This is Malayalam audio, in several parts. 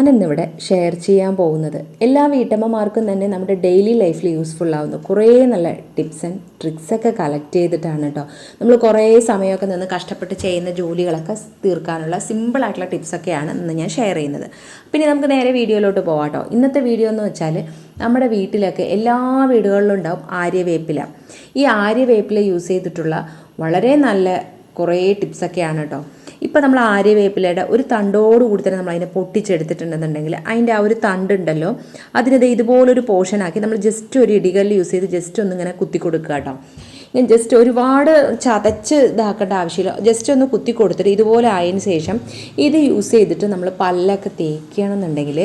ഞാനിന്നിവിടെ ഷെയർ ചെയ്യാൻ പോകുന്നത് എല്ലാ വീട്ടമ്മമാർക്കും തന്നെ നമ്മുടെ ഡെയിലി ലൈഫിൽ യൂസ്ഫുൾ ആവുന്ന കുറേ നല്ല ടിപ്സ് ആൻഡ് ട്രിക്സ് ഒക്കെ കളക്ട് ചെയ്തിട്ടാണ് കേട്ടോ നമ്മൾ കുറേ സമയമൊക്കെ നിന്ന് കഷ്ടപ്പെട്ട് ചെയ്യുന്ന ജോലികളൊക്കെ തീർക്കാനുള്ള സിമ്പിളായിട്ടുള്ള ടിപ്സൊക്കെയാണ് ഇന്ന് ഞാൻ ഷെയർ ചെയ്യുന്നത്. പിന്നെ നമുക്ക് നേരെ വീഡിയോയിലോട്ട് പോവാം കേട്ടോ ഇന്നത്തെ വീഡിയോ എന്ന് വെച്ചാൽ നമ്മുടെ വീട്ടിലൊക്കെ എല്ലാ വീടുകളിലും ഉണ്ടാവും ആര്യവേപ്പില ഈ ആര്യവേപ്പില യൂസ് ചെയ്തിട്ടുള്ള വളരെ നല്ല കുറേ ടിപ്സൊക്കെയാണ് കേട്ടോ ഇപ്പോൾ നമ്മൾ ആര്യവേപ്പിലയുടെ ഒരു തണ്ടോട് കൂടി തന്നെ നമ്മൾ അതിനെ പൊട്ടിച്ചെടുത്തിട്ടുണ്ടെന്നുണ്ടെങ്കിൽ അതിന്റെ ആ ഒരു തണ്ടുണ്ടല്ലോ അതിനത് ഇതുപോലൊരു പോർഷനാക്കി നമ്മൾ ജസ്റ്റ് ഒരു ഇടികല്ല് യൂസ് ചെയ്ത് ജസ്റ്റ് ഒന്ന് ഇങ്ങനെ കുത്തി കൊടുക്കുക കേട്ടോ. ഞാൻ ജസ്റ്റ് ഒരുപാട് ചതച്ച് ഇതാക്കേണ്ട ആവശ്യമില്ല. ജസ്റ്റ് ഒന്ന് കുത്തി കൊടുത്തിട്ട് ഇതുപോലെ ആയതിന് ശേഷം ഇത് യൂസ് ചെയ്തിട്ട് നമ്മൾ പല്ലൊക്കെ തേക്കുകയാണെന്നുണ്ടെങ്കിൽ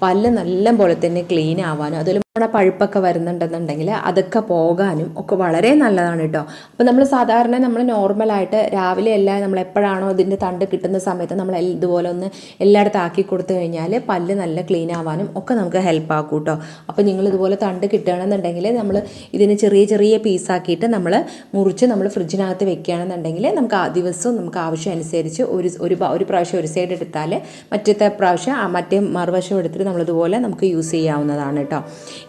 പല്ല് നല്ല പോലെ തന്നെ ക്ലീൻ ആവാനും അതുപോലെ നമ്മുടെ പഴുപ്പൊക്കെ വരുന്നുണ്ടെന്നുണ്ടെങ്കിൽ അതൊക്കെ പോകാനും ഒക്കെ വളരെ നല്ലതാണ് കേട്ടോ അപ്പോൾ നമ്മൾ സാധാരണ നമ്മൾ നോർമലായിട്ട് രാവിലെ എല്ലാം നമ്മൾ എപ്പോഴാണോ ഇതിന്റെ തണ്ട് കിട്ടുന്ന സമയത്ത് നമ്മൾ ഇതുപോലെ ഒന്ന് എല്ലായിടത്തും ആക്കി കൊടുത്തു കഴിഞ്ഞാൽ പല്ല് നല്ല ക്ലീൻ ആവാനും ഒക്കെ നമുക്ക് ഹെൽപ്പ് ആക്കും കേട്ടോ അപ്പോൾ നിങ്ങൾ ഇതുപോലെ തണ്ട് കിട്ടുകയാണെന്നുണ്ടെങ്കിൽ നമ്മൾ ഇതിന് ചെറിയ ചെറിയ പീസാക്കിയിട്ട് നമ്മൾ മുറിച്ച് നമ്മൾ ഫ്രിഡ്ജിനകത്ത് വെക്കുകയാണെന്നുണ്ടെങ്കിൽ നമുക്ക് ആ ദിവസവും നമുക്ക് ആവശ്യം അനുസരിച്ച് ഒരു ഒരു പ്രാവശ്യം ഒരു സൈഡ് എടുത്താൽ മറ്റത്തെ പ്രാവശ്യം മറ്റേ മറുവശം എടുത്തിട്ട് നമ്മളിതുപോലെ നമുക്ക് യൂസ് ചെയ്യാവുന്നതാണ് കേട്ടോ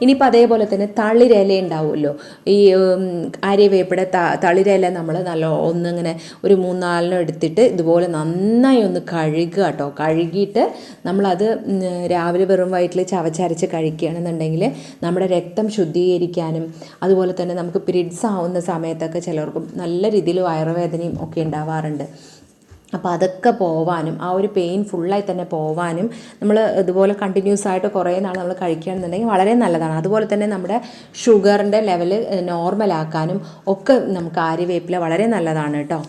ഇനിയിപ്പോൾ അതേപോലെ തന്നെ തളിരില ഉണ്ടാവുമല്ലോ. ഈ ആര്യവേപ്പിടെ ത തളിരില നമ്മൾ നല്ല ഒന്നിങ്ങനെ ഒരു മൂന്നാലിനും എടുത്തിട്ട് ഇതുപോലെ നന്നായി ഒന്ന് കഴുകുക കേട്ടോ കഴുകിയിട്ട് നമ്മളത് രാവിലെ വെറും വയറ്റിൽ ചവച്ചരച്ച് കഴിക്കുകയാണെന്നുണ്ടെങ്കിൽ നമ്മുടെ രക്തം ശുദ്ധീകരിക്കാനും അതുപോലെ തന്നെ നമുക്ക് പിരിഡ്സ് ആവുന്ന സമയത്തൊക്കെ ചിലർക്കും നല്ല രീതിയിൽ വയറുവേദനയും ഒക്കെ ഉണ്ടാവാറുണ്ട്. അപ്പോൾ അതൊക്കെ പോവാനും ആ ഒരു പെയിൻ ഫുള്ളായി തന്നെ പോവാനും നമ്മൾ ഇതുപോലെ കണ്ടിന്യൂസ് ആയിട്ട് കുറേ നാൾ നമ്മൾ കഴിക്കുകയാണെന്നുണ്ടെങ്കിൽ വളരെ നല്ലതാണ്. അതുപോലെ തന്നെ നമ്മുടെ ഷുഗറിന്റെ ലെവൽ നോർമലാക്കാനും ഒക്കെ നമുക്ക് ആര്യവേപ്പില വളരെ നല്ലതാണ് കേട്ടോ.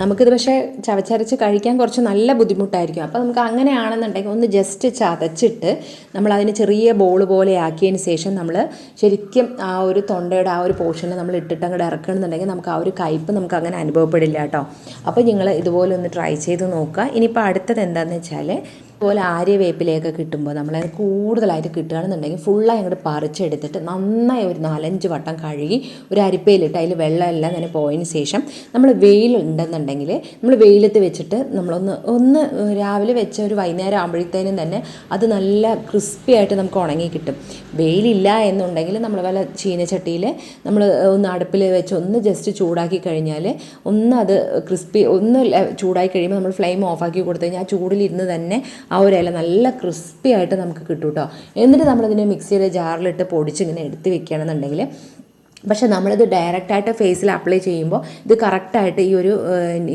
നമുക്കിത് പക്ഷേ ചവച്ചരച്ച് കഴിക്കാൻ കുറച്ച് നല്ല ബുദ്ധിമുട്ടായിരിക്കും. അപ്പോൾ നമുക്ക് അങ്ങനെയാണെന്നുണ്ടെങ്കിൽ ഒന്ന് ജസ്റ്റ് ചതച്ചിട്ട് നമ്മൾ അതിന് ചെറിയ ബോൾ പോലെ ആക്കിയതിന് ശേഷം നമ്മൾ ശരിക്കും ആ ഒരു തൊണ്ടയുടെ ആ ഒരു പോർഷനിൽ നമ്മൾ ഇട്ടിട്ട് അങ്ങോട്ട് ഇറക്കണമെന്നുണ്ടെങ്കിൽ നമുക്ക് ആ ഒരു കയ്പ്പ് നമുക്ക് അങ്ങനെ അനുഭവപ്പെടില്ല കേട്ടോ. അപ്പോൾ നിങ്ങൾ ഇതുപോലെ ഒന്ന് ട്രൈ ചെയ്ത് നോക്കുക. ഇനിയിപ്പോൾ അടുത്തത് എന്താണെന്ന് വെച്ചാൽ ഇതുപോലെ ആര്യവേപ്പിലയൊക്കെ കിട്ടുമ്പോൾ നമ്മളത് കൂടുതലായിട്ട് കിട്ടുകയാണെന്നുണ്ടെങ്കിൽ ഫുള്ളായി അങ്ങോട്ട് പറിച്ചെടുത്തിട്ട് നന്നായി ഒരു നാലഞ്ച് വട്ടം കഴുകി ഒരു അരിപ്പയിലിട്ട് അതിൽ വെള്ളമെല്ലാം തന്നെ പോയതിന് ശേഷം നമ്മൾ വെയിലുണ്ടെന്നുണ്ടെങ്കിൽ നമ്മൾ വെയിലത്ത് വെച്ചിട്ട് നമ്മളൊന്ന് ഒന്ന് രാവിലെ വെച്ച ഒരു വൈകുന്നേരം ആകുമ്പോഴത്തേനും തന്നെ അത് നല്ല ക്രിസ്പി ആയിട്ട് നമുക്ക് ഉണങ്ങി കിട്ടും. വെയിലില്ല എന്നുണ്ടെങ്കിൽ നമ്മൾ വല്ല ചീനച്ചട്ടിയിൽ നമ്മൾ ഒന്ന് അടുപ്പിൽ വെച്ച് ഒന്ന് ജസ്റ്റ് ചൂടാക്കി കഴിഞ്ഞാൽ ഒന്ന് അത് ക്രിസ്പി ഒന്ന് ചൂടായി കഴിയുമ്പോൾ നമ്മൾ ഫ്ലെയിം ഓഫാക്കി കൊടുത്തു കഴിഞ്ഞാൽ ആ ചൂടിലിരുന്ന് തന്നെ ആ ഒരു ഇല നല്ല ക്രിസ്പി ആയിട്ട് നമുക്ക് കിട്ടും കേട്ടോ എന്നിട്ട് നമ്മളതിനെ മിക്സിയുടെ ജാറിലിട്ട് പൊടിച്ച് ഇങ്ങനെ എടുത്ത് വെക്കുകയാണെന്നുണ്ടെങ്കിൽ പക്ഷെ നമ്മളിത് ഡയറക്റ്റായിട്ട് ഫേസിൽ അപ്ലൈ ചെയ്യുമ്പോൾ ഇത് കറക്റ്റായിട്ട് ഈ ഒരു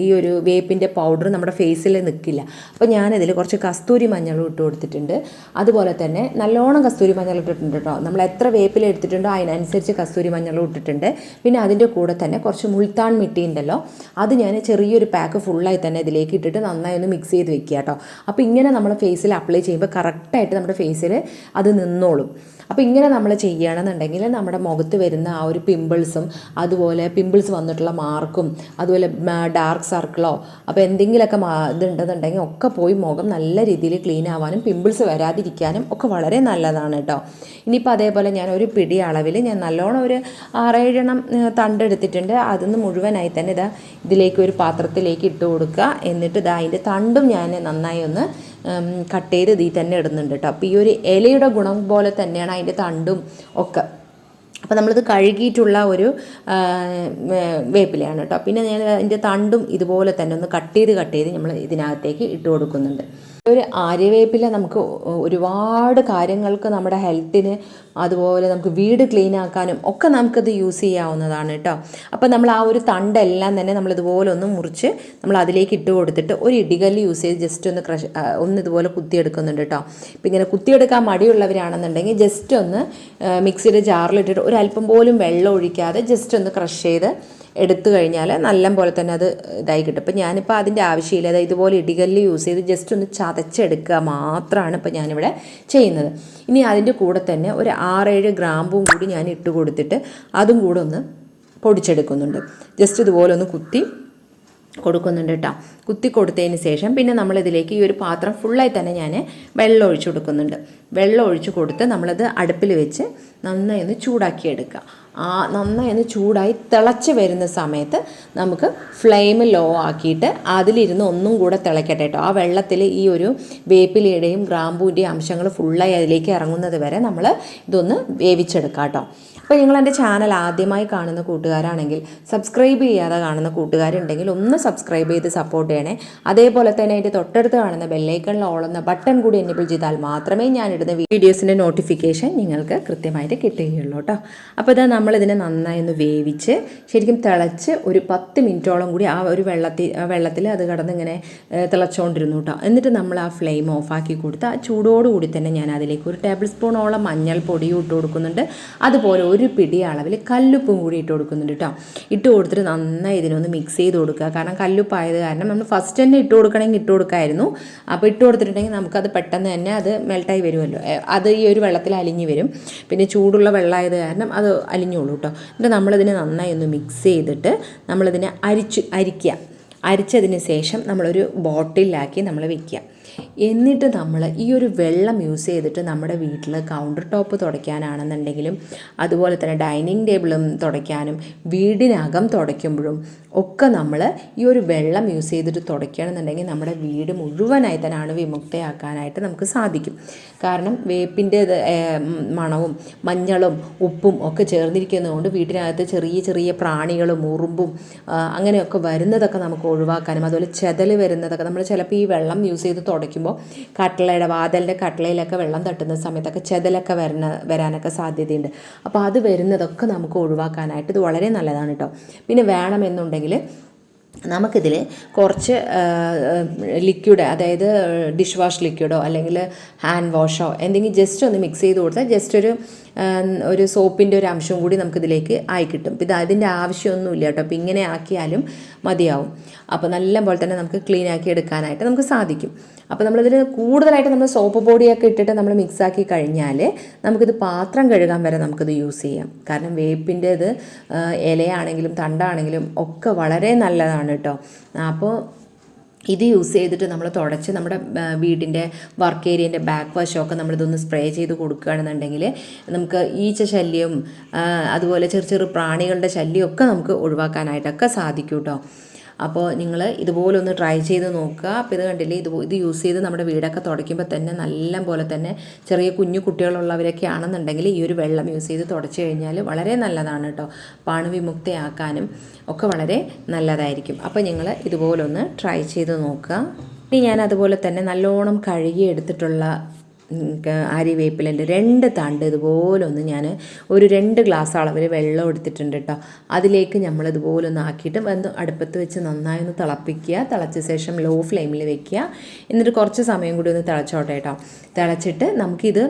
ഈ ഒരു വേപ്പിന്റെ പൗഡർ നമ്മുടെ ഫേസിൽ നിൽക്കില്ല അപ്പോൾ ഞാനിതിൽ കുറച്ച് കസ്തൂരി മഞ്ഞളും ഇട്ട് കൊടുത്തിട്ടുണ്ട്. അതുപോലെ തന്നെ നല്ലോണം കസ്തൂരി മഞ്ഞൾ ഇട്ടിട്ടുണ്ട് കേട്ടോ. നമ്മൾ എത്ര വേപ്പിൽ എടുത്തിട്ടുണ്ടോ അതിനനുസരിച്ച് കസ്തൂരി മഞ്ഞൾ ഇട്ടിട്ടുണ്ട്. പിന്നെ അതിന്റെ കൂടെ തന്നെ കുറച്ച് മുൾത്താൻ മിട്ടി ഉണ്ടല്ലോ. അത് ഞാൻ ചെറിയൊരു പാക്ക് ഫുള്ളായി തന്നെ ഇതിലേക്ക് ഇട്ടിട്ട് നന്നായി ഒന്ന് മിക്സ് ചെയ്ത് വെക്കുക കേട്ടോ. അപ്പോൾ ഇങ്ങനെ നമ്മൾ ഫേസിൽ അപ്ലൈ ചെയ്യുമ്പോൾ കറക്റ്റായിട്ട് നമ്മുടെ ഫേസിൽ അത് നിന്നോളും. അപ്പോൾ ഇങ്ങനെ നമ്മൾ ചെയ്യുകയാണെന്നുണ്ടെങ്കിൽ നമ്മുടെ മുഖത്ത് വരുന്ന ആ ഒരു പിമ്പിൾസും അതുപോലെ പിമ്പിൾസ് വന്നിട്ടുള്ള മാർക്കും അതുപോലെ ഡാർക്ക് സർക്കിളോ അപ്പോൾ എന്തെങ്കിലുമൊക്കെ ഇതുണ്ടെന്നുണ്ടെങ്കിൽ ഒക്കെ പോയി മുഖം നല്ല രീതിയിൽ ക്ലീൻ ആവാനും പിമ്പിൾസ് വരാതിരിക്കാനും ഒക്കെ വളരെ നല്ലതാണ് കേട്ടോ ഇനിയിപ്പോൾ അതേപോലെ ഞാൻ ഒരു പിടി അളവിൽ ഞാൻ നല്ലോണം ഒരു ആറേഴെണ്ണം തണ്ടെടുത്തിട്ടുണ്ട് അതിന്ന് മുഴുവനായി തന്നെ ഇതാ ഇതിലേക്ക് ഒരു പാത്രത്തിലേക്ക് ഇട്ട് കൊടുക്കുക. എന്നിട്ട് ഇതാ അതിന്റെ തണ്ടും ഞാൻ നന്നായി ഒന്ന് കട്ട് ചെയ്ത് ഇതിൽ തന്നെ ഇടുന്നുണ്ട് കേട്ടോ അപ്പോൾ ഈ ഒരു ഇലയുടെ ഗുണം പോലെ തന്നെയാണ് അതിന്റെ തണ്ടും ഒക്കെ. അപ്പോൾ നമ്മളിത് കഴുകിയിട്ടുള്ള ഒരു വേപ്പിലയാണ് കേട്ടോ. പിന്നെ ഞാൻ അതിന്റെ തണ്ടും ഇതുപോലെ തന്നെ ഒന്ന് കട്ട് ചെയ്ത് കട്ട് ചെയ്ത് നമ്മൾ ഇതിനകത്തേക്ക് ഇട്ട് കൊടുക്കുന്നുണ്ട്. ഒരു ആര്യവേപ്പില നമുക്ക് ഒരുപാട് കാര്യങ്ങൾക്ക് നമ്മുടെ ഹെൽത്തിന് അതുപോലെ നമുക്ക് വീട് ക്ലീൻ ആക്കാനും ഒക്കെ നമുക്കത് യൂസ് ചെയ്യാവുന്നതാണ് കേട്ടോ. അപ്പോൾ നമ്മൾ ആ ഒരു തണ്ടെല്ലാം തന്നെ നമ്മൾ ഇതുപോലെ ഒന്ന് മുറിച്ച് നമ്മൾ അതിലേക്ക് ഇട്ട് കൊടുത്തിട്ട് ഒരു ഇടികല്ല് യൂസ് ചെയ്ത് ജസ്റ്റ് ഒന്ന് ക്രഷ് ഒന്ന് ഇതുപോലെ കുത്തിയെടുക്കുന്നുണ്ട് കേട്ടോ. ഇപ്പം ഇങ്ങനെ കുത്തിയെടുക്കാൻ മടിയുള്ളവരാണെന്നുണ്ടെങ്കിൽ ജസ്റ്റ് ഒന്ന് മിക്സിയുടെ ജാറിലിട്ടിട്ട് ഒരല്പം പോലും വെള്ളം ഒഴിക്കാതെ ജസ്റ്റ് ഒന്ന് ക്രഷ് ചെയ്ത് എടുത്തു കഴിഞ്ഞാൽ നല്ല പോലെ തന്നെ അത് ഇതായി കിട്ടും. ഇപ്പം ഞാനിപ്പോൾ അതിന്റെ ആവശ്യമില്ല. അതായത് ഇതുപോലെ ഇടികല്ല് യൂസ് ചെയ്ത് ജസ്റ്റ് ഒന്ന് ചതച്ചെടുക്കുക മാത്രമാണ് ഇപ്പോൾ ഞാനിവിടെ ചെയ്യുന്നത്. ഇനി അതിന്റെ കൂടെ തന്നെ ഒരു ആറേഴ് ഗ്രാമ്പും കൂടി ഞാൻ ഇട്ട് കൊടുത്തിട്ട് അതും കൂടെ ഒന്ന് പൊടിച്ചെടുക്കുന്നുണ്ട്. ജസ്റ്റ് ഇതുപോലെ ഒന്ന് കുത്തി കൊടുക്കുന്നുണ്ട് കേട്ടോ. കുത്തി കൊടുത്തതിന് ശേഷം പിന്നെ നമ്മളിതിലേക്ക് ഈ ഒരു പാത്രം ഫുള്ളായി തന്നെ ഞാൻ വെള്ളം ഒഴിച്ചു കൊടുക്കുന്നുണ്ട്. വെള്ളം ഒഴിച്ചു കൊടുത്ത് നമ്മളത് അടുപ്പിൽ വെച്ച് നന്നായി ഒന്ന് ചൂടാക്കി എടുക്കുക. ആ നന്നായി ഒന്ന് ചൂടായി തിളച്ച് വരുന്ന സമയത്ത് നമുക്ക് ഫ്ലെയിം ലോ ആക്കിയിട്ട് അതിലിരുന്ന് ഒന്നും കൂടെ തിളയ്ക്കട്ടെ കേട്ടോ. ആ വെള്ളത്തിൽ ഈ ഒരു വേപ്പിലയുടെയും ഗ്രാമ്പൂന്റെയും അംശങ്ങൾ ഫുള്ളായി അതിലേക്ക് ഇറങ്ങുന്നത് വരെ നമ്മൾ ഇതൊന്ന് വേവിച്ചെടുക്കാം കേട്ടോ. അപ്പോൾ നിങ്ങൾ എന്റെ ചാനൽ ആദ്യമായി കാണുന്ന കൂട്ടുകാരാണെങ്കിൽ സബ്സ്ക്രൈബ് ചെയ്യാതെ കാണുന്ന കൂട്ടുകാരുണ്ടെങ്കിൽ ഒന്ന് സബ്സ്ക്രൈബ് ചെയ്ത് സപ്പോർട്ട് ചെയ്യണേ. അതേപോലെ തന്നെ അതിന്റെ തൊട്ടടുത്ത് കാണുന്ന ബെല്ലൈക്കണിൽ ഓളുന്ന ബട്ടൺ കൂടി എനേബിൾ ചെയ്താൽ മാത്രമേ ഞാൻ ഇടുന്ന വീഡിയോസിന്റെ നോട്ടിഫിക്കേഷൻ നിങ്ങൾക്ക് കൃത്യമായിട്ട് കിട്ടുകയുള്ളൂ കേട്ടോ അപ്പോൾ ഇതാ നമ്മളിതിനെ നന്നായി ഒന്ന് വേവിച്ച് ശരിക്കും തിളച്ച് ഒരു പത്ത് മിനിറ്റോളം കൂടി ആ ഒരു വെള്ളത്തിൽ വെള്ളത്തിൽ അത് കടന്നിങ്ങനെ തിളച്ചുകൊണ്ടിരുന്നു കേട്ടോ എന്നിട്ട് നമ്മൾ ആ ഫ്ലെയിം ഓഫാക്കി കൊടുത്ത് ആ ചൂടോടുകൂടി തന്നെ ഞാൻ അതിലേക്ക് ഒരു ടേബിൾ സ്പൂണോളം മഞ്ഞൾപ്പൊടിയും ഇട്ട് കൊടുക്കുന്നുണ്ട്. അതുപോലെ ഒരു പിടി അളവിൽ കല്ലുപ്പും കൂടി ഇട്ട് കൊടുക്കുന്നുണ്ട് കേട്ടോ ഇട്ട് കൊടുത്തിട്ട് നന്നായി ഇതിനൊന്ന് മിക്സ് ചെയ്ത് കൊടുക്കുക. കാരണം കല്ലുപ്പായത് കാരണം നമ്മൾ ഫസ്റ്റ് തന്നെ ഇട്ട് കൊടുക്കണമെങ്കിൽ ഇട്ട് കൊടുക്കായിരുന്നു. അപ്പോൾ ഇട്ട് കൊടുത്തിട്ടുണ്ടെങ്കിൽ നമുക്കത് പെട്ടെന്ന് തന്നെ അത് മെൽട്ടായി വരുമല്ലോ. അത് ഈ ഒരു വെള്ളത്തിൽ അലിഞ്ഞു വരും. പിന്നെ ചൂടുള്ള വെള്ളമായത് കാരണം അത് അലിഞ്ഞോളൂ കേട്ടോ എന്നിട്ട് നമ്മളിതിനെ നന്നായി ഒന്ന് മിക്സ് ചെയ്തിട്ട് നമ്മളിതിനെ അരിച്ച് അരിക്കുക. അരിച്ചതിന് ശേഷം നമ്മളൊരു ബോട്ടിലാക്കി നമ്മൾ വെക്കുക. എന്നിട്ട് നമ്മൾ ഈ ഒരു വെള്ളം യൂസ് ചെയ്തിട്ട് നമ്മുടെ വീട്ടിൽ കൗണ്ടർ ടോപ്പ് തുടയ്ക്കാനാണെന്നുണ്ടെങ്കിലും അതുപോലെ തന്നെ ഡൈനിങ് ടേബിളും തുടയ്ക്കാനും വീടിനകം തുടയ്ക്കുമ്പോഴും ഒക്കെ നമ്മൾ ഈ ഒരു വെള്ളം യൂസ് ചെയ്തിട്ട് തുടയ്ക്കുകയാണെന്നുണ്ടെങ്കിൽ നമ്മുടെ വീട് മുഴുവനായി തന്നെ അണുവിമുക്തയാക്കാനായിട്ട് നമുക്ക് സാധിക്കും. കാരണം വേപ്പിന്റെ മണവും മഞ്ഞളും ഉപ്പും ഒക്കെ ചേർന്നിരിക്കുന്നതുകൊണ്ട് വീട്ടിനകത്ത് ചെറിയ ചെറിയ പ്രാണികളും ഉറുമ്പും അങ്ങനെയൊക്കെ വരുന്നതൊക്കെ നമുക്ക് ഒഴിവാക്കാനും അതുപോലെ ചെതൽ വരുന്നതൊക്കെ നമ്മൾ ചിലപ്പോൾ ഈ വെള്ളം യൂസ് ചെയ്ത് തുടയ്ക്കുമ്പോൾ കട്ടളയുടെ വാതലിന്റെ കട്ടളയിലൊക്കെ വെള്ളം തട്ടുന്ന സമയത്തൊക്കെ ചെതലൊക്കെ വരുന്ന വരാനൊക്കെ സാധ്യതയുണ്ട്. അപ്പോൾ അത് വരുന്നതൊക്കെ നമുക്ക് ഒഴിവാക്കാനായിട്ട് ഇത് വളരെ നല്ലതാണ് കേട്ടോ. പിന്നെ വേണമെന്നുണ്ടെങ്കിൽ നമുക്കിതിൽ കുറച്ച് ലിക്വിഡ് അതായത് ഡിഷ് വാഷ് ലിക്വിഡോ അല്ലെങ്കിൽ ഹാൻഡ് വാഷോ എന്തെങ്കിലും ജസ്റ്റ് ഒന്ന് മിക്സ് ചെയ്ത് കൊടുത്താൽ ജസ്റ്റ് ഒരു ഒരു സോപ്പിന്റെ ഒരു അംശം കൂടി നമുക്കിതിലേക്ക് ആയി കിട്ടും. ഇത് അതിന്റെ ആവശ്യമൊന്നുമില്ല കേട്ടോ. അപ്പോൾ ഇങ്ങനെ ആക്കിയാലും മതിയാവും. അപ്പോൾ നല്ല പോലെ തന്നെ നമുക്ക് ക്ലീൻ ആക്കി എടുക്കാനായിട്ട് നമുക്ക് സാധിക്കും. അപ്പോൾ നമ്മളിതിൽ കൂടുതലായിട്ട് നമ്മൾ സോപ്പ് പൊടിയൊക്കെ ഇട്ടിട്ട് നമ്മൾ മിക്സ് ആക്കി കഴിഞ്ഞാൽ നമുക്കിത് പാത്രം കഴുകാൻ വരെ നമുക്കിത് യൂസ് ചെയ്യാം. കാരണം വേപ്പിന്റെ ഇത് ഇലയാണെങ്കിലും തണ്ടാണെങ്കിലും ഒക്കെ വളരെ നല്ലതാണ് കേട്ടോ. അപ്പോൾ ഇത് യൂസ് ചെയ്തിട്ട് നമ്മൾ തുടച്ച് നമ്മുടെ വീടിന്റെ വർക്ക് ഏരിയന്റെ ബാക്ക് വശമൊക്കെ നമ്മളിതൊന്ന് സ്പ്രേ ചെയ്ത് കൊടുക്കുകയാണെന്നുണ്ടെങ്കിൽ നമുക്ക് ഈച്ച ശല്യം അതുപോലെ ചെറു ചെറു പ്രാണികളുടെ ശല്യമൊക്കെ നമുക്ക് ഒഴിവാക്കാനായിട്ടൊക്കെ സാധിക്കും കേട്ടോ അപ്പോൾ നിങ്ങൾ ഇതുപോലെ ഒന്ന് ട്രൈ ചെയ്ത് നോക്കുക. അപ്പോൾ ഇത് കണ്ടില്ലേ ഇത് ഇത് യൂസ് ചെയ്ത് നമ്മുടെ വീടൊക്കെ തുടയ്ക്കുമ്പോൾ തന്നെ നല്ല പോലെ തന്നെ ചെറിയ കുഞ്ഞു കുട്ടികളുള്ളവരൊക്കെ ആണെന്നുണ്ടെങ്കിൽ ഈ ഒരു വെള്ളം യൂസ് ചെയ്ത് തുടച്ചു കഴിഞ്ഞാൽ വളരെ നല്ലതാണ് കേട്ടോ പാണുവിമുക്തയാക്കാനും ഒക്കെ വളരെ നല്ലതായിരിക്കും. അപ്പോൾ നിങ്ങൾ ഇതുപോലൊന്ന് ട്രൈ ചെയ്ത് നോക്കുക. ഇനി ഞാൻ അതുപോലെ തന്നെ നല്ലോണം കഴുകി എടുത്തിട്ടുള്ള ക- രണ്ട് തണ്ട് ഇതുപോലെ ഒന്ന് ഞാൻ ഒരു രണ്ട് ഗ്ലാസ് അളവിൽ വെള്ളം എടുത്തിട്ടുണ്ട് കേട്ടോ അതിലേക്ക് നമ്മൾ ഇതുപോലെ ഒന്ന് ആക്കിയിട്ട് ഒന്ന് അടുപ്പത്ത് വെച്ച് നന്നായി ഒന്ന് തിളപ്പിക്കുക. തിളച്ച ശേഷം ലോ ഫ്ലെയിമിൽ വെക്കുക. എന്നിട്ട് കുറച്ച് സമയം കൂടി ഒന്ന് തിളച്ചോട്ടെ കേട്ടോ തിളച്ചിട്ട് നമുക്കിത്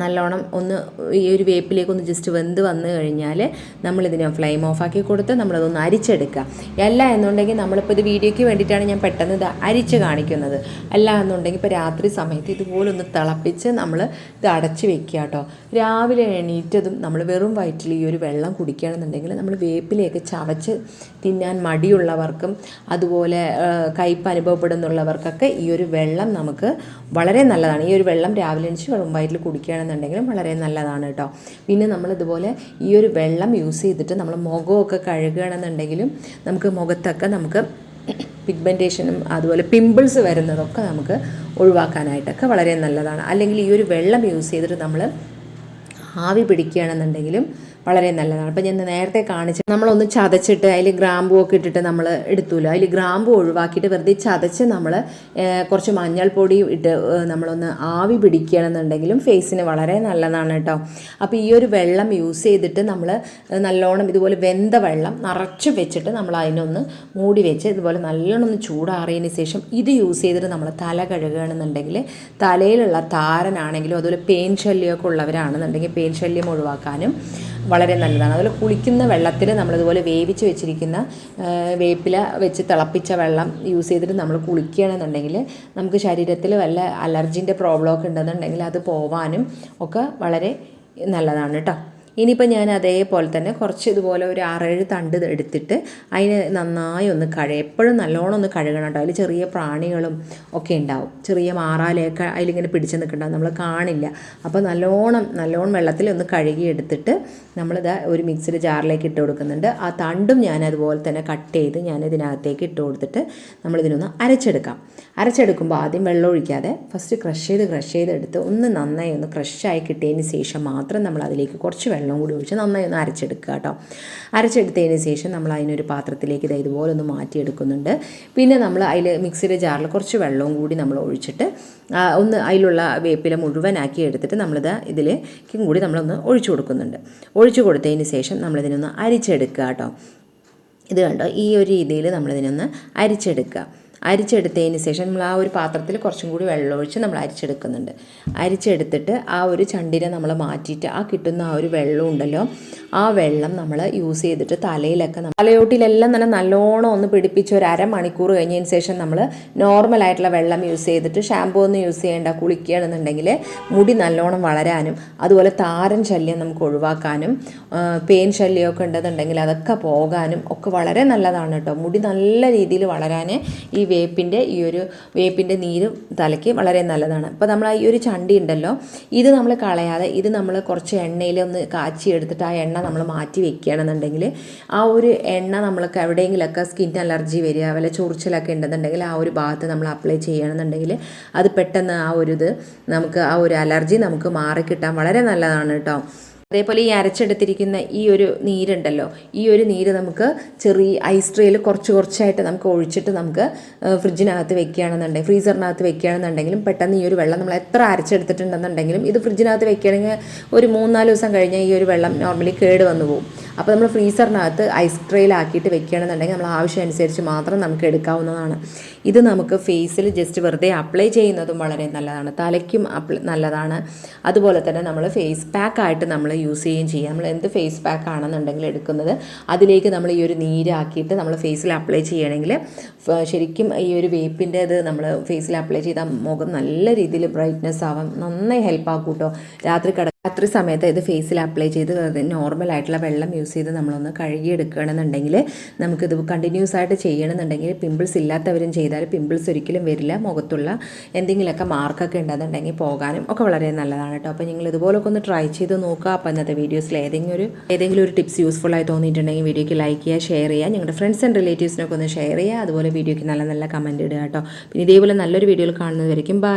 നല്ലോണം ഒന്ന് ഈ ഒരു വേപ്പിലേക്ക് ഒന്ന് ജസ്റ്റ് വെന്ത് വന്നു കഴിഞ്ഞാൽ നമ്മളിതിനെ ഫ്ലെയിം ഓഫാക്കി കൊടുത്ത് നമ്മളതൊന്ന് അരിച്ചെടുക്കുക. അല്ല എന്നുണ്ടെങ്കിൽ നമ്മളിപ്പോൾ ഇത് വീഡിയോയ്ക്ക് വേണ്ടിയിട്ടാണ് ഞാൻ പെട്ടെന്ന് ഇത് അരിച്ച് കാണിക്കുന്നത്. അല്ല എന്നുണ്ടെങ്കിൽ ഇപ്പോൾ രാത്രി സമയത്ത് ഇതുപോലെ ഒന്ന് തിളപ്പിച്ച് നമ്മൾ ഇത് അടച്ച് വെക്കുക കേട്ടോ. രാവിലെ എണീറ്റതും നമ്മൾ വെറും വയറ്റിൽ ഈ ഒരു വെള്ളം കുടിക്കുകയാണെന്നുണ്ടെങ്കിൽ നമ്മൾ വേപ്പിലേക്ക് ചവച്ച് തിന്നാൻ മടിയുള്ളവർക്കും അതുപോലെ കയ്പ് അനുഭവപ്പെടുന്നുള്ളവർക്കൊക്കെ ഈ ഒരു വെള്ളം നമുക്ക് വളരെ നല്ലതാണ്. ഈ ഒരു വെള്ളം രാവിലെ എണീച്ച് വെറും വയറ്റിൽ കുടിക്കുകയാണെന്നുണ്ടെങ്കിലും വളരെ നല്ലതാണ് കേട്ടോ. പിന്നെ നമ്മൾ ഇതുപോലെ ഈ ഒരു വെള്ളം യൂസ് ചെയ്തിട്ട് നമ്മൾ മുഖമൊക്കെ കഴുകുകയാണെന്നുണ്ടെങ്കിലും നമുക്ക് മുഖത്തൊക്കെ നമുക്ക് പിഗ്മെന്റേഷനും അതുപോലെ പിമ്പിൾസ് വരുന്നതൊക്കെ നമുക്ക് ഒഴിവാക്കാനായിട്ടൊക്കെ വളരെ നല്ലതാണ്. അല്ലെങ്കിൽ ഈ ഒരു വെള്ളം യൂസ് ചെയ്തിട്ട് നമ്മൾ ആവി പിടിക്കുകയാണെന്നുണ്ടെങ്കിലും വളരെ നല്ലതാണ്. അപ്പോൾ ഞാൻ നേരത്തെ കാണിച്ച് നമ്മളൊന്ന് ചതച്ചിട്ട് അതിൽ ഗ്രാമ്പൂ ഒക്കെ ഇട്ടിട്ട് നമ്മൾ എടുത്തൂല? അതിൽ ഗ്രാമ്പു ഒഴിവാക്കിയിട്ട് വെറുതെ ചതച്ച് നമ്മൾ കുറച്ച് മഞ്ഞൾപ്പൊടി ഇട്ട് നമ്മളൊന്ന് ആവി പിടിക്കുകയാണെന്നുണ്ടെങ്കിലും ഫേസിന് വളരെ നല്ലതാണ് കേട്ടോ. അപ്പോൾ ഈ ഒരു വെള്ളം യൂസ് ചെയ്തിട്ട് നമ്മൾ നല്ലോണം ഇതുപോലെ വെന്ത വെള്ളം നിറച്ച് വെച്ചിട്ട് നമ്മൾ അതിനൊന്ന് മൂടി വെച്ച് ഇതുപോലെ നല്ലോണം ഒന്ന് ചൂടാറിയതിന് ശേഷം ഇത് യൂസ് ചെയ്തിട്ട് നമ്മൾ തല കഴുകുകയാണെന്നുണ്ടെങ്കിൽ തലയിലുള്ള താരനാണെങ്കിലും അതുപോലെ പെയിൻ ശല്യമൊക്കെ ഉള്ളവരാണെന്നുണ്ടെങ്കിൽ പേൻ ശല്യം ഒഴിവാക്കാനും വളരെ നല്ലതാണ്. അതുപോലെ കുളിക്കുന്ന വെള്ളത്തിൽ നമ്മളിതുപോലെ വേവിച്ച് വെച്ചിരിക്കുന്ന വേപ്പില വെച്ച് തിളപ്പിച്ച വെള്ളം യൂസ് ചെയ്തിട്ട് നമ്മൾ കുളിക്കുകയാണെന്നുണ്ടെങ്കിൽ നമുക്ക് ശരീരത്തിൽ വല്ല അലർജിന്റെ പ്രോബ്ലം ഒക്കെ ഉണ്ടെന്നുണ്ടെങ്കിൽ അത് പോവാനും ഒക്കെ വളരെ നല്ലതാണ് കേട്ടോ. ഇനിയിപ്പോൾ ഞാൻ അതേപോലെ തന്നെ കുറച്ച് ഇതുപോലെ ഒരു ആറേഴ് തണ്ട് എടുത്തിട്ട് അതിനെ നന്നായി ഒന്ന് കഴുക എപ്പോഴും നല്ലോണം ഒന്ന് കഴുകണം കേട്ടോ. അതിൽ ചെറിയ പ്രാണികളും ഒക്കെ ഉണ്ടാവും. ചെറിയ മാറാലയൊക്കെ അതിലിങ്ങനെ പിടിച്ച് നിൽക്കണ്ടാവും. നമ്മൾ കാണില്ല. അപ്പോൾ നല്ലോണം നല്ലോണം വെള്ളത്തിൽ ഒന്ന് കഴുകി എടുത്തിട്ട് നമ്മളിത് ഒരു മിക്സിയുടെ ജാറിലേക്ക് ഇട്ട് കൊടുക്കുന്നുണ്ട്. ആ തണ്ടും ഞാൻ അതുപോലെ തന്നെ കട്ട് ചെയ്ത് ഞാൻ ഇതിനകത്തേക്ക് ഇട്ട് കൊടുത്തിട്ട് നമ്മളിതിനൊന്ന് അരച്ചെടുക്കാം. അരച്ചെടുക്കുമ്പോൾ ആദ്യം വെള്ളം ഒഴിക്കാതെ ഫസ്റ്റ് ക്രഷ് ചെയ്ത് ക്രഷ് ചെയ്തെടുത്ത് ഒന്ന് നന്നായി ഒന്ന് ക്രഷായി കിട്ടിയതിന് ശേഷം മാത്രം നമ്മൾ അതിലേക്ക് കുറച്ച് വെള്ളം കൂടി ഒഴിച്ച് നന്നായി ഒന്ന് അരച്ചെടുക്കുക കേട്ടോ. അരച്ചെടുത്തതിന് ശേഷം നമ്മൾ അതിനൊരു പാത്രത്തിലേക്ക് ഇത് ഇതുപോലെ ഒന്ന് മാറ്റിയെടുക്കുന്നുണ്ട്. പിന്നെ നമ്മൾ അതിൽ മിക്സിയുടെ ജാറിൽ കുറച്ച് വെള്ളവും കൂടി നമ്മൾ ഒഴിച്ചിട്ട് ഒന്ന് അതിലുള്ള വേപ്പില മുഴുവനാക്കി എടുത്തിട്ട് നമ്മളിത് ഇതിലേക്കും കൂടി നമ്മളൊന്ന് ഒഴിച്ചു കൊടുക്കുന്നുണ്ട്. ഒഴിച്ചു കൊടുത്തതിന് ശേഷം നമ്മളിതിനൊന്ന് അരിച്ചെടുക്കുക കേട്ടോ. ഇത് കണ്ടോ? ഈ ഒരു രീതിയിൽ നമ്മളിതിനൊന്ന് അരിച്ചെടുക്കുക. അരിച്ചെടുത്തതിന് ശേഷം നമ്മൾ ആ ഒരു പാത്രത്തിൽ കുറച്ചും കൂടി വെള്ളമൊഴിച്ച് നമ്മൾ അരിച്ചെടുക്കുന്നുണ്ട്. അരിച്ചെടുത്തിട്ട് ആ ഒരു ചണ്ടിനെ നമ്മൾ മാറ്റിയിട്ട് ആ കിട്ടുന്ന ആ ഒരു വെള്ളം ഉണ്ടല്ലോ ആ വെള്ളം നമ്മൾ യൂസ് ചെയ്തിട്ട് തലയിലൊക്കെ തലയോട്ടിലെല്ലാം തന്നെ നല്ലോണം ഒന്ന് പിടിപ്പിച്ച് ഒരു അരമണിക്കൂർ കഴിഞ്ഞതിന് ശേഷം നമ്മൾ നോർമലായിട്ടുള്ള വെള്ളം യൂസ് ചെയ്തിട്ട് ഷാമ്പൂ ഒന്നും യൂസ് ചെയ്യേണ്ട കുളിക്കുകയാണെന്നുണ്ടെങ്കിൽ മുടി നല്ലോണം വളരാനും അതുപോലെ താരൻ ശല്യം നമുക്ക് ഒഴിവാക്കാനും പേൻ ശല്യമൊക്കെ ഉണ്ടെന്നുണ്ടെങ്കിൽ അതൊക്കെ പോകാനും ഒക്കെ വളരെ നല്ലതാണ് കേട്ടോ. മുടി നല്ല രീതിയിൽ വളരാൻ ഈ വേപ്പിന്റെ ഈ ഒരു വേപ്പിന്റെ നീര് തലയ്ക്ക് വളരെ നല്ലതാണ്. അപ്പോൾ നമ്മൾ ഈ ഒരു ചണ്ടി ഉണ്ടല്ലോ ഇത് നമ്മൾ കളയാതെ ഇത് നമ്മൾ കുറച്ച് എണ്ണയിൽ ഒന്ന് കാച്ചി എടുത്തിട്ട് ആ എണ്ണ നമ്മൾ മാറ്റി വെക്കുകയാണെന്നുണ്ടെങ്കിൽ ആ ഒരു എണ്ണ നമ്മൾക്ക് എവിടെയെങ്കിലുമൊക്കെ സ്കിൻ അലർജി വരിക വല്ല ചൊറിച്ചിലൊക്കെ ഉണ്ടെന്നുണ്ടെങ്കിൽ ആ ഒരു ഭാഗത്ത് നമ്മൾ അപ്ലൈ ചെയ്യണമെന്നുണ്ടെങ്കിൽ അത് പെട്ടെന്ന് ആ ഒരു ഇത് നമുക്ക് ആ ഒരു അലർജി നമുക്ക് മാറിക്കിട്ടാൻ വളരെ നല്ലതാണ് കേട്ടോ. അതേപോലെ ഈ അരച്ചെടുത്തിരിക്കുന്ന ഈ ഒരു നീരുണ്ടല്ലോ ഈ ഒരു നീര് നമുക്ക് ചെറിയ ഐസ് ട്രേയിൽ കുറച്ച് കുറച്ചായിട്ട് നമുക്ക് ഒഴിച്ചിട്ട് നമുക്ക് ഫ്രിഡ്ജിനകത്ത് വെക്കുകയാണെന്നുണ്ടെങ്കിൽ ഫ്രീസറിനകത്ത് വെക്കുകയാണെന്നുണ്ടെങ്കിലും പെട്ടെന്ന് ഈ ഒരു വെള്ളം നമ്മൾ എത്ര അരച്ചെടുത്തിട്ടുണ്ടെന്നുണ്ടെങ്കിലും ഇത് ഫ്രിഡ്ജിനകത്ത് വെക്കുകയാണെങ്കിൽ ഒരു മൂന്നാൽ ദിവസം കഴിഞ്ഞാൽ ഈ ഒരു വെള്ളം നോർമലി കേട് വന്നു പോകും. അപ്പോൾ നമ്മൾ ഫ്രീസറിനകത്ത് ഐസ് ട്രേയിലാക്കിയിട്ട് വെക്കുകയാണെന്നുണ്ടെങ്കിൽ നമ്മൾ ആവശ്യം അനുസരിച്ച് മാത്രം നമുക്ക് എടുക്കാവുന്നതാണ്. ഇത് നമുക്ക് ഫേസിൽ ജസ്റ്റ് വെറുതെ അപ്ലൈ ചെയ്യുന്നതും വളരെ നല്ലതാണ്. തലയ്ക്കും നല്ലതാണ്. അതുപോലെ തന്നെ നമ്മൾ ഫേസ് പാക്ക് ആയിട്ട് നമ്മൾ യൂസ് ചെയ്യുകയും ചെയ്യാം. നമ്മൾ എന്ത് ഫേസ് പാക്ക് ആണെന്നുണ്ടെങ്കിൽ എടുക്കുന്നത് അതിലേക്ക് നമ്മൾ ഈ ഒരു നീരാക്കിയിട്ട് നമ്മൾ ഫേസിൽ അപ്ലൈ ചെയ്യണമെങ്കിൽ ശരിക്കും ഈ ഒരു വേപ്പിന്റെ ഇത് നമ്മൾ ഫേസിൽ അപ്ലൈ ചെയ്താൽ മുഖം നല്ല രീതിയിൽ ബ്രൈറ്റ്നെസ് ആവാം. നന്നായി ഹെൽപ്പ് ആക്കും കേട്ടോ രാത്രി കട രാത്രി സമയത്ത് ഇത് ഫേസിൽ അപ്ലൈ ചെയ്ത് നോർമൽ ആയിട്ടുള്ള വെള്ളം യൂസ് ചെയ്ത് നമ്മളൊന്ന് കഴുകിയെടുക്കുകയാണെന്നുണ്ടെങ്കിൽ നമുക്കിത് കണ്ടിന്യൂസ് ആയിട്ട് ചെയ്യണമെന്നുണ്ടെങ്കിൽ പിമ്പിൾസ് ഇല്ലാത്തവരും ചെയ്താൽ പിമ്പിൾസ് ഒരിക്കലും വരില്ല. മുഖത്തുള്ള എന്തെങ്കിലുമൊക്കെ മാർക്കൊക്കെ ഉണ്ടെന്നുണ്ടെങ്കിൽ പോകാനും ഒക്കെ വളരെ നല്ലതാണ് കേട്ടോ. അപ്പോൾ നിങ്ങൾ ഇതുപോലൊക്കെ ഒന്ന് ട്രൈ ചെയ്ത് നോക്കുക. അപ്പോൾ ഇന്നത്തെ വീഡിയോസിൽ ഏതെങ്കിലും ഒരു ഏതെങ്കിലും ഒരു ടിപ്സ് യൂസ്ഫുൾ ആയി തോന്നിയിട്ടുണ്ടെങ്കിൽ വീഡിയോയ്ക്ക് ലൈക്ക് ചെയ്യുക ഷെയർ ചെയ്യുക. നിങ്ങളുടെ ഫ്രണ്ട്സ് ആൻഡ് റിലേറ്റീവ്സിനൊക്കെ ഒന്ന് ഷെയർ ചെയ്യുക. അതുപോലെ വീഡിയോയ്ക്ക് നല്ല നല്ല കമന്റ് ഇടുക കേട്ടോ. പിന്നെ ഇതേപോലെ നല്ലൊരു വീഡിയോയിൽ കാണുന്നതായിരിക്കും ബൈ